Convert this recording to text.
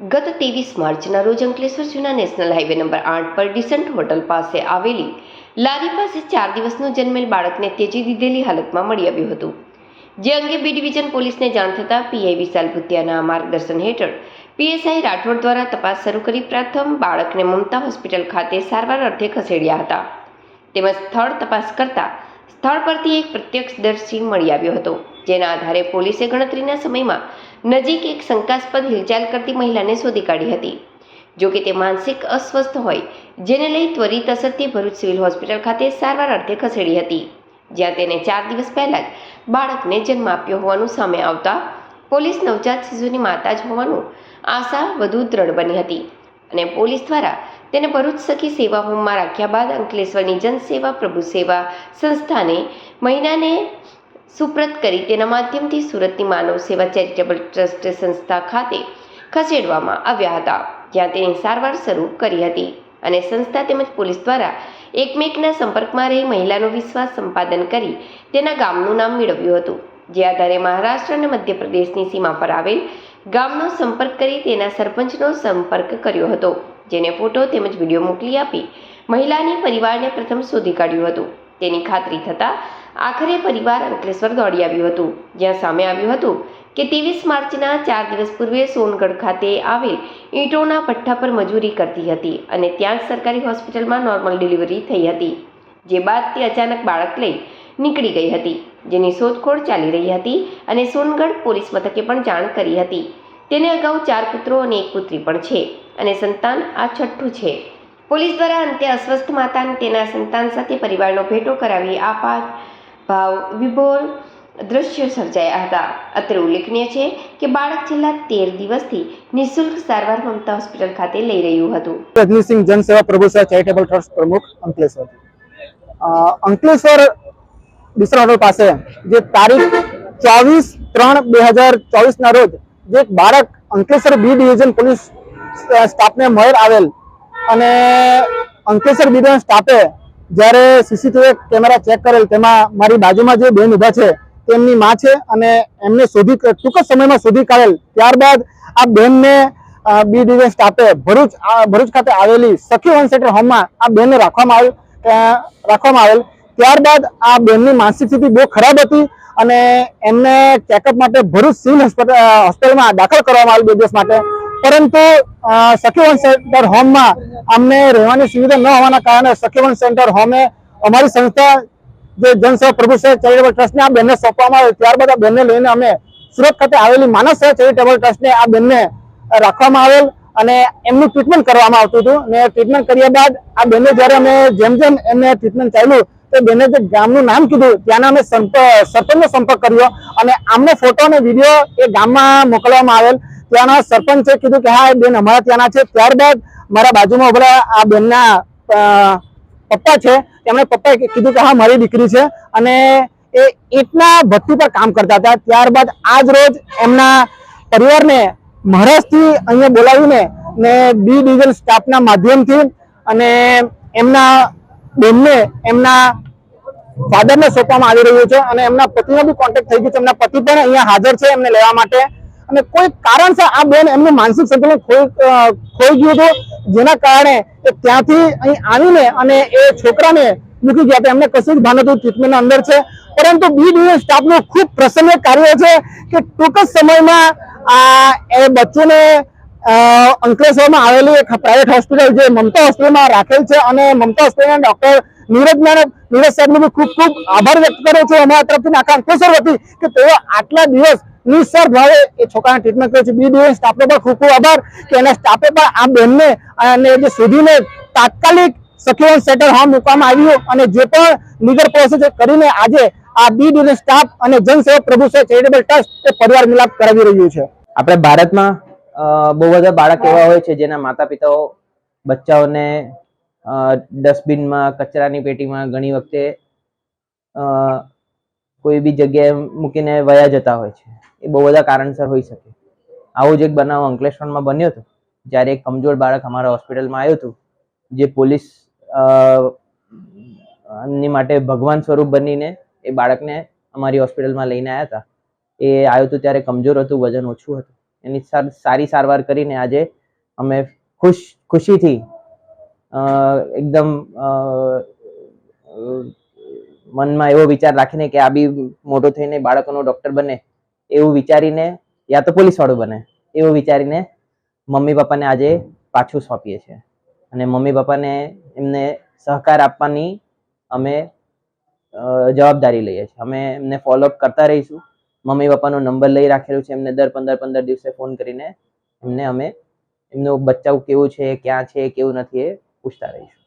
ગત ત્રેવીસ માર્ચના રોજ અંકલેશ્વર જૂના નેશનલ હાઈવે નંબર આઠ પર ડિસન્ટ હોટલ પાસે આવેલી લારી પાસે ચાર દિવસનું જન્મેલ બાળકને તેજી દીધેલી હાલતમાં મળી આવ્યું હતું. જે અંગે બી ડિવિઝન પોલીસને જાણ થતાં પીઆઈ વિશાલ ભુતિયાના માર્ગદર્શન હેઠળ પીએસઆઈ રાઠોડ દ્વારા તપાસ શરૂ કરી પ્રથમ બાળકને મમતા હોસ્પિટલ ખાતે સારવાર અર્થે ખસેડ્યા હતા. તેમજ સ્થળ તપાસ કરતા સ્થળ પરથી એક પ્રત્યક્ષદર્શી મળી આવ્યો હતો, જેના આધારે પોલીસે ગણતરીના સમયમાં નજીક એક શંકાસ્પદ હિલચાલ કરતી મહિલાને શોધી કાઢી હતી. જો કે તે માનસિક અસ્વસ્થ હોય, જેને લઈ ત્વરિત અસરથી ભરૂચ સિવિલ હોસ્પિટલ ખાતે સારવાર અર્થે ખસેડી હતી. જ્યાં તેને ચાર દિવસ પહેલાં જ બાળકને જન્મ આપ્યો હોવાનું સામે આવતા પોલીસ નવજાત શિશુની માતા જ હોવાનું આશા વધુ દ્રઢ બની હતી અને પોલીસ દ્વારા તેને ભરૂચ સખી સેવા હોમમાં રાખ્યા બાદ અંકલેશ્વરની જનસેવા પ્રભુ સેવા સંસ્થાને મહિનાને સુપ્રત કરી તેના માધ્યમથી સુરતની માનવ સેવા ચેરિટેબલ ટ્રસ્ટ સંસ્થા ખાતે ખસેડવામાં આવ્યા હતા. જ્યાં તેની સારવાર શરૂ કરી હતી અને સંસ્થા તેમજ પોલીસ દ્વારા એકમેકના સંપર્કમાં રહી મહિલાનો વિશ્વાસ સંપાદન કરી તેના ગામનું નામ મેળવ્યું હતું. જે આધારે મહારાષ્ટ્ર અને મધ્યપ્રદેશની સીમા પર આવેલ ગામનો સંપર્ક કરી તેના સરપંચનો સંપર્ક કર્યો હતો, જેને ફોટો તેમજ વીડિયો મોકલી આપી મહિલાની પરિવારને પ્રથમ શોધી કાઢ્યું હતું. તેની ખાતરી થતાં આખરે પરિવાર અંકલેશ્વર દોડી આવ્યું હતું. જ્યાં સામે આવ્યું હતું કે ત્રેવીસ માર્ચના ચાર દિવસ પૂર્વે સોનગઢ ખાતે આવેલ ઈંટોના ભઠ્ઠા પર મજૂરી કરતી હતી અને ત્યાં જ સરકારી હોસ્પિટલમાં નોર્મલ ડિલિવરી થઈ હતી, જે બાદ તે અચાનક બાળક લઈ નીકળી ગઈ હતી, જેની શોધખોળ ચાલી રહી હતી અને સોનગઢ પોલીસ મથકે પણ જાણ કરી હતી. તેને અગાઉ ચાર પુત્રો અને એક પુત્રી પણ છે અને સંતાન આ છઠ્ઠું છે. પોલીસ દ્વારા અંતે અસ્વસ્થ માતા તેના સંતાન સાથે પરિવારનો ભેટો કરાવી આપાત ભાવ વિભોર દ્રશ્યો સર્જાયા હતા. અત્રે ઉલ્લેખનીય છે કે બાળક છેલ્લા તેર દિવસથી નિઃશુલ્ક સારવાર મમતા હોસ્પિટલ ખાતે લઈ રહ્યું હતું. રજનીસિંહ જનસેવા પ્રભુ સેવા ચેરિટેબલ ટ્રસ્ટ પ્રમુખ અંકલેશ્વર. અંકલેશ્વર બિસ્તરા હોટલ પાસે જે તારીખ ચોવીસ ત્રણ બે હજાર ચોવીસના રોજ જે બાળક અંકલેશ્વર બી ડિવિઝન પોલીસ સ્ટાફને મળેલ આવેલ અને અંકલેશ્વર બી સ્ટાફે જ્યારે સીસીટીવી કેમેરા ચેક કરેલ, તેમાં મારી બાજુમાં જે બેન ઊભા છે, તેમની માં છે અને એમને શોધી ટૂંક સમયમાં શોધી કાઢેલ. ત્યારબાદ આ બેનને બી ડિવિઝન સ્ટાફે ભરૂચ ભરૂચ ખાતે આવેલી સખી વન સેન્ટર હોમમાં આ બેનને રાખવામાં આવેલ રાખવામાં આવેલ. ત્યારબાદ આ બેનની માનસિક સ્થિતિ બહુ ખરાબ હતી અને એમને ચેકઅપ માટે ભરૂચ સિવિલ હોસ્પિટલ હોસ્પિટલમાં દાખલ કરવામાં આવેલ બે દિવસ માટે. પરંતુ સખીવન સેન્ટર હોમમાં અમને રહેવાની સુવિધા ન હોવાના કારણે સખીવન સેન્ટર હોમે અમારી સંસ્થા જે જનસેવા પ્રભુ ચેરિટેબલ ટ્રસ્ટને આ બેનને સોંપવામાં આવે, ત્યારબાદ આ બેનને લઈને અમે સુરત ખાતે આવેલી માનવ સેવા ચેરિટેબલ ટ્રસ્ટને આ બેનને રાખવામાં આવેલ અને એમનું ટ્રીટમેન્ટ કરવામાં આવતું હતું. ને ટ્રીટમેન્ટ કર્યા બાદ આ બેનને જ્યારે અમે જેમ જેમ એમને ટ્રીટમેન્ટ ચાલ્યું, તો બેને જે ગામનું નામ કીધું, ત્યાંના અમે સરપંચનો સંપર્ક કર્યો અને આમનો ફોટો અને વીડિયો એ ગામમાં મોકલવામાં આવેલ. ત્યાંના સરપંચે કીધું કે હા બેન અમારા ત્યાંના છે. ત્યારબાદ મારા બાજુમાં ઉભેલા આ બેનના પપ્પા છે. એમણે પપ્પાએ કીધું કે હા, મારી દીકરી છે. અને એ ઈટના ભઠ્ઠી પર કામ કરતા હતા. ત્યારબાદ આજ રોજ એમના પરિવારને મહારાષ્ટ્રથી અહીંયા બોલાવીને ને બી ડિવિઝન સ્ટાફના માધ્યમથી અને એમના બેનને એમના ફાધરને સોંપવામાં આવી રહ્યું છે. અને એમના પતિનો બી કોન્ટેક્ટ થઈ ગયો છે. એમના પતિ પણ અહીંયા હાજર છે એમને લેવા માટે. અને કોઈ કારણસર આ બેન એમનું માનસિક સંતુલન ખોઈ ગયું હતું, જેના કારણે એ ત્યાંથી અહીં આવીને અને એ છોકરાને મૂકી ગયા હતા. એમને કશું જ ભાન હતું ટ્રીટમેન્ટના અંદર છે. પરંતુ બી ડિવિઝન સ્ટાફનું ખૂબ પ્રસન્ન કાર્ય છે કે ટૂંક જ સમયમાં આ એ બચ્ચોને અંકલેશ્વરમાં આવેલી એક પ્રાઇવેટ હોસ્પિટલ જે મમતા હોસ્પિટલમાં રાખેલ છે અને મમતા હોસ્પિટલના ડોક્ટર નીરજના નીરજ સાહેબનો બી ખૂબ ખૂબ આભાર વ્યક્ત કરું છું. અમારા તરફથી આખા અંકલેશ્વર કે તેઓ આટલા દિવસ નિસ્વાર્થ ભાવે એ છોકરાને ટ્રીટમેન્ટ કરે છે. બી દિવસ સ્ટાફનો પણ ખૂબ ખૂબ આભાર કે એના સ્ટાફે પણ આ બેનને અને જે શોધીને તાત્કાલિક સખીવન સેન્ટર હોમ મૂકવામાં આવ્યું અને જે પણ લીગલ પ્રોસેસ કરીને આજે આ બી ડિવિઝન સ્ટાફ અને જનસેવક પ્રભુ સેવા ચેરિટેબલ ટ્રસ્ટ એ પરિવાર મિલાપ કરાવી રહ્યું છે. આપણે ભારતમાં બહુ બધા બાળક એવા હોય છે જેના માતા પિતાઓ બચ્ચાઓને ડસ્ટબિનમાં, કચરાની પેટીમાં ઘણી વખતે કોઈ બી જગ્યાએ મૂકીને વયા જતા હોય છે. એ બહુ બધા કારણસર હોઈ શકે. આવો જ એક બનાવ અંકલેશ્વરમાં બન્યો હતો, જ્યારે એક કમજોર બાળક અમારા હોસ્પિટલમાં આવ્યું હતું, જે પોલીસની માટે ભગવાન સ્વરૂપ બનીને એ બાળકને અમારી હોસ્પિટલમાં લઈને આવ્યા હતા. એ આવ્યું હતું ત્યારે કમજોર હતું, વજન ઓછું હતું. એની સારી સારવાર કરીને આજે અમે ખુશ, ખુશીથી એકદમ મનમાં એવો વિચાર રાખીને કે આ બી મોટો થઈને બાળકોનો ડોક્ટર બને એવું વિચારીને યા તો પોલીસવાળું બને એવું વિચારીને મમ્મી પપ્પાને આજે પાછું સોંપીએ છીએ. અને મમ્મી પપ્પાને એમને સહકાર આપવાની અમે જવાબદારી લઈએ છીએ. અમે એમને ફોલોઅપ કરતા રહીશું. મમ્મી પપ્પાનો નંબર લઈ રાખેલું છે. એમને દર પંદર પંદર દિવસે ફોન કરીને એમને અમે, એમનું બચ્ચાઓ કેવું છે, ક્યાં છે, કેવું નથી એ પૂછતા રહીશું